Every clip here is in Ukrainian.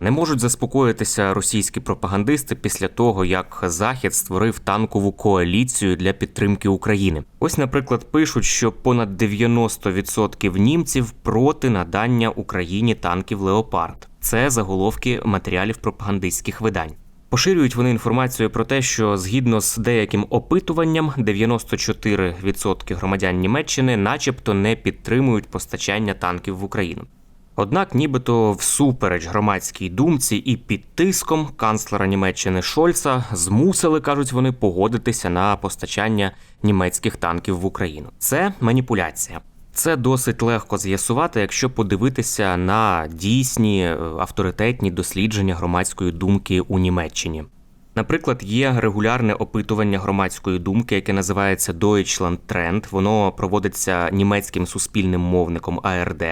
Не можуть заспокоїтися російські пропагандисти після того, як Захід створив танкову коаліцію для підтримки України. Ось, наприклад, пишуть, що понад 90% німців проти надання Україні танків Леопард. Це заголовки матеріалів пропагандистських видань. Поширюють вони інформацію про те, що згідно з деяким опитуванням, 94% громадян Німеччини, начебто, не підтримують постачання танків в Україну. Однак, нібито всупереч громадській думці і під тиском канцлера Німеччини Шольца змусили, кажуть вони, погодитися на постачання німецьких танків в Україну. Це маніпуляція. Це досить легко з'ясувати, якщо подивитися на дійсні е, авторитетні дослідження громадської думки у Німеччині. Наприклад, є регулярне опитування громадської думки, яке називається Deutschland Trend. Воно проводиться німецьким суспільним мовником АРД.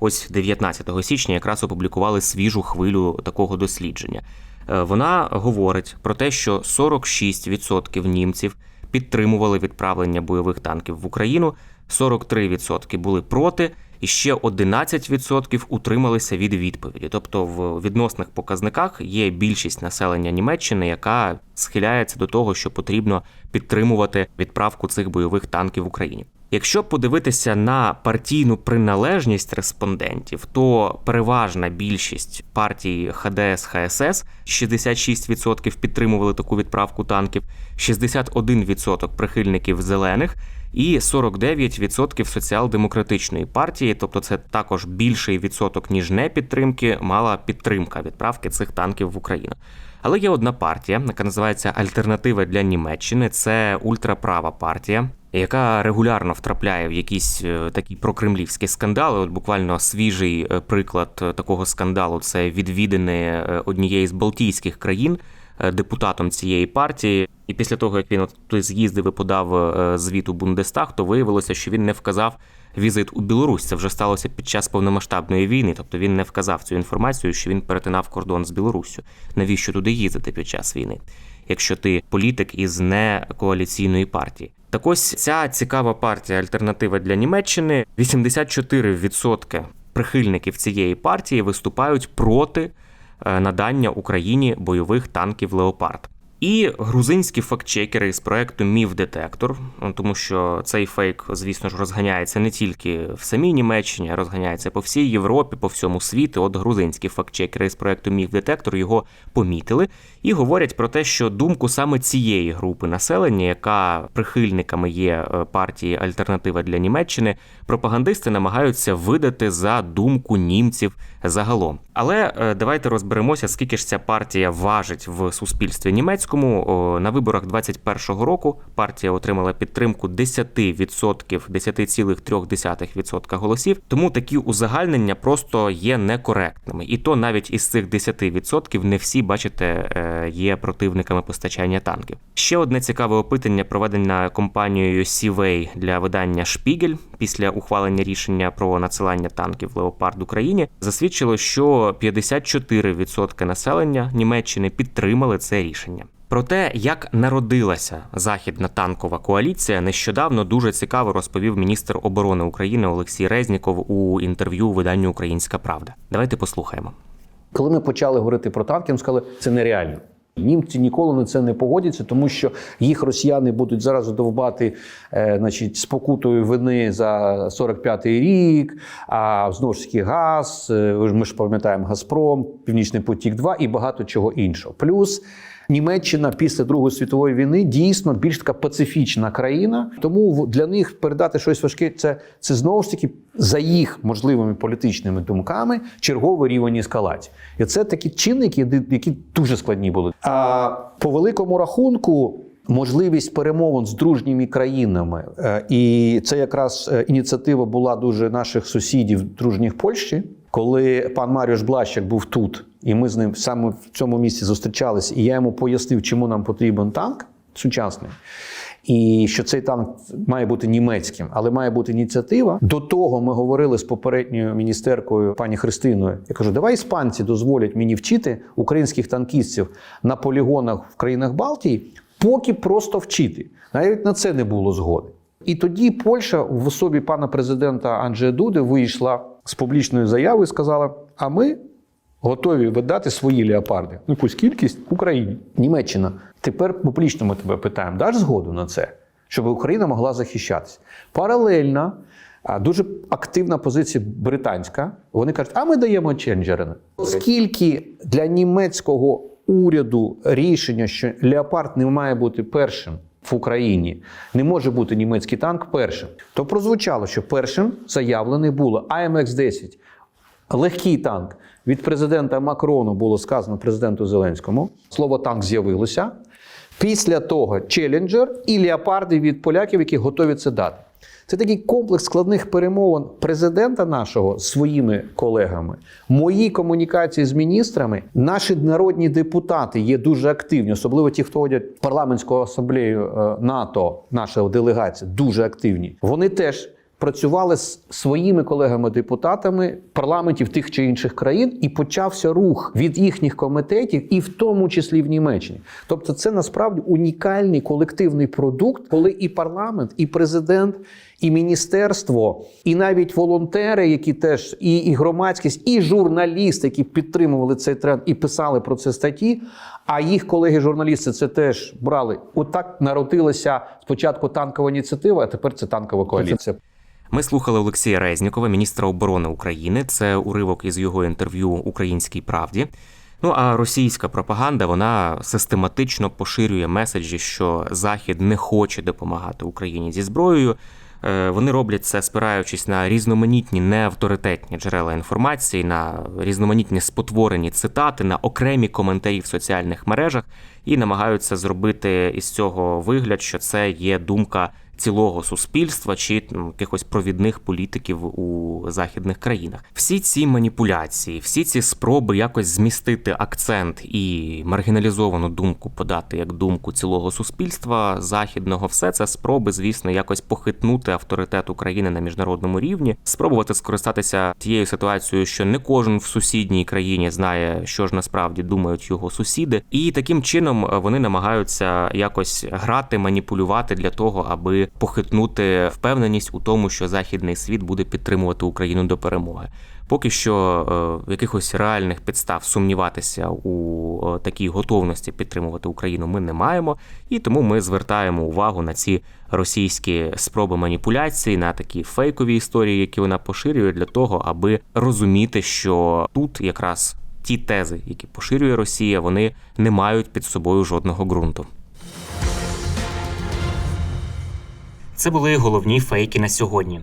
Ось 19 січня якраз опублікували свіжу хвилю такого дослідження. Е, Вона говорить про те, що 46% німців підтримували відправлення бойових танків в Україну, 43% були проти, і ще 11% утрималися від відповіді. Тобто, в відносних показниках є більшість населення Німеччини, яка схиляється до того, що потрібно підтримувати відправку цих бойових танків в Україні. Якщо подивитися на партійну приналежність респондентів, то переважна більшість партій ХДС ХСС 66% підтримували таку відправку танків, 61% прихильників зелених і 49% соціал-демократичної партії, тобто це також більший відсоток ніж не підтримки, мала підтримка відправки цих танків в Україну. Але є одна партія, яка називається Альтернатива для Німеччини. Це ультраправа партія, яка регулярно втрапляє в якісь е, такі прокремлівські скандали. От буквально свіжий е, приклад е, такого скандалу це відвідини однієї з Балтійських країн депутатом цієї партії. І після того, як він от з'їздив і подав е, звіт у Бундестаг, то виявилося, що він не вказав візит у Білорусь. Це вже сталося під час повномасштабної війни. Тобто він не вказав цю інформацію, що він перетинав кордон з Білоруссю. Навіщо туди їздити під час війни? Якщо ти політик із некоаліційної партії, так ось ця цікава партія Альтернатива для Німеччини 84% прихильників цієї партії виступають проти е, надання Україні бойових танків Леопард. І грузинські фактчекери з проекту Міф Детектор, ну, тому що цей фейк, звісно ж, розганяється не тільки в самій Німеччині, а розганяється по всій Європі, по всьому світу. От грузинські фактчекери з проекту Міф Детектор його помітили і говорять про те, що думку саме цієї групи населення, яка прихильниками є е, партії Альтернатива для Німеччини, пропагандисти намагаються видати за думку німців загалом. Але е, давайте розберемося, скільки ж ця партія важить в суспільстві німецькому. О, На виборах 21-го року партія отримала підтримку 10%, 10,3% голосів. Тому такі узагальнення просто є некоректними. І то навіть із цих 10% не всі, бачите, е, є противниками постачання танків. Ще одне цікаве опитання, проведене компанією Сівей для видання Шпігель після ухвалення рішення про надсилання танків Леопард Україні, засвідчило, що 54% населення Німеччини підтримали це рішення. Про те, як народилася західна танкова коаліція, нещодавно дуже цікаво розповів міністр оборони України Олексій Резніков у інтерв'ю виданню Українська Правда. Давайте послухаємо. Коли ми почали говорити про танки, ми сказали, це нереально. Німці ніколи на це не погодяться, тому що їх росіяни будуть зараз довбати е, значить, спокутою вини за 45-й рік, а знову ж таки газ. е, Ми ж пам'ятаємо Газпром, Північний потік 2 і багато чого іншого. Плюс Німеччина після Другої світової війни дійсно більш така пацифічна країна. Тому для них передати щось важке це, це знову ж таки за їх можливими політичними думками черговий рівень ескалації. І це такі чинники, які дуже складні були. А по великому рахунку. Можливість перемовин з дружніми країнами, е, і це якраз е, ініціатива була дуже наших сусідів, дружніх Польщі, коли пан Маріуш Блащак був тут, і ми з ним саме в цьому місці зустрічались, і я йому пояснив, чому нам потрібен танк сучасний. І що цей танк має бути німецьким, але має бути ініціатива. До того ми говорили з попередньою міністеркою пані Христиною. Я кажу, давай іспанці дозволять мені вчити українських танкістів на полігонах в країнах Балтії, поки просто вчити. Навіть на це не було згоди. І тоді Польща в особі пана президента Анджея Дуди вийшла з публічною заявою і сказала: а ми готові видати свої леопарди, ну якусь кількість Україні. Німеччина. Тепер публічно ми тебе питаємо: даш згоду на це, щоб Україна могла захищатися? Паралельно. Дуже активна позиція британська. Вони кажуть, а ми даємо ченджерини. Оскільки для німецького уряду рішення, що леопард не має бути першим в Україні, не може бути німецький танк першим, то прозвучало, що першим заявлений було АМХ-10 легкий танк від президента Макрону було сказано президенту Зеленському. Слово танк з'явилося. Після того челенджер і леопарди від поляків, які готові це дати. Це такий комплекс складних перемовин президента нашого з своїми колегами, мої комунікації з міністрами. Наші народні депутати є дуже активні, особливо ті, хто ходять в парламентську асамблею е, НАТО, наша делегація, дуже активні. Вони теж працювали з своїми колегами-депутатами парламентів тих чи інших країн, і почався рух від їхніх комітетів, і в тому числі в Німеччині. Тобто, це насправді унікальний колективний продукт, коли і парламент, і президент, і міністерство, і навіть волонтери, які теж і, і громадськість, і журналісти, які підтримували цей тренд і писали про це статті. А їх колеги-журналісти це теж брали. Отак народилася спочатку танкова ініціатива, а тепер це танкова коаліція. Ми слухали Олексія Резнікова, міністра оборони України. Це уривок із його інтерв'ю Українській правді. Ну а російська пропаганда вона систематично поширює меседжі, що Захід не хоче допомагати Україні зі зброєю. Е, Вони роблять це, спираючись на різноманітні неавторитетні джерела інформації, на різноманітні спотворені цитати, на окремі коментарі в соціальних мережах і намагаються зробити із цього вигляд, що це є думка цілого суспільства чи ну, якихось провідних політиків у західних країнах. Всі ці маніпуляції, всі ці спроби якось змістити акцент і маргіналізовану думку подати як думку цілого суспільства західного, все це спроби, звісно, якось похитнути авторитет України на міжнародному рівні, спробувати скористатися тією ситуацією, що не кожен в сусідній країні знає, що ж насправді думають його сусіди, і таким чином вони намагаються якось грати, маніпулювати для того, аби похитнути впевненість у тому, що західний світ буде підтримувати Україну до перемоги. Поки що е, якихось реальних підстав сумніватися у е, такій готовності підтримувати Україну ми не маємо, і тому ми звертаємо увагу на ці російські спроби маніпуляції, на такі фейкові історії, які вона поширює, для того, аби розуміти, що тут якраз ті тези, які поширює Росія, вони не мають під собою жодного ґрунту. Це були головні фейки на сьогодні.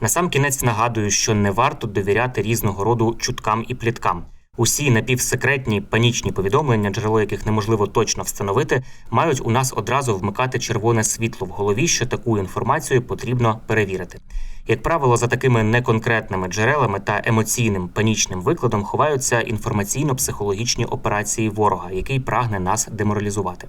Насамкінець нагадую, що не варто довіряти різного роду чуткам і пліткам. Усі напівсекретні панічні повідомлення, джерело яких неможливо точно встановити, мають у нас одразу вмикати червоне світло в голові, що таку інформацію потрібно перевірити. Як правило, за такими неконкретними джерелами та емоційним панічним викладом ховаються інформаційно-психологічні операції ворога, який прагне нас деморалізувати.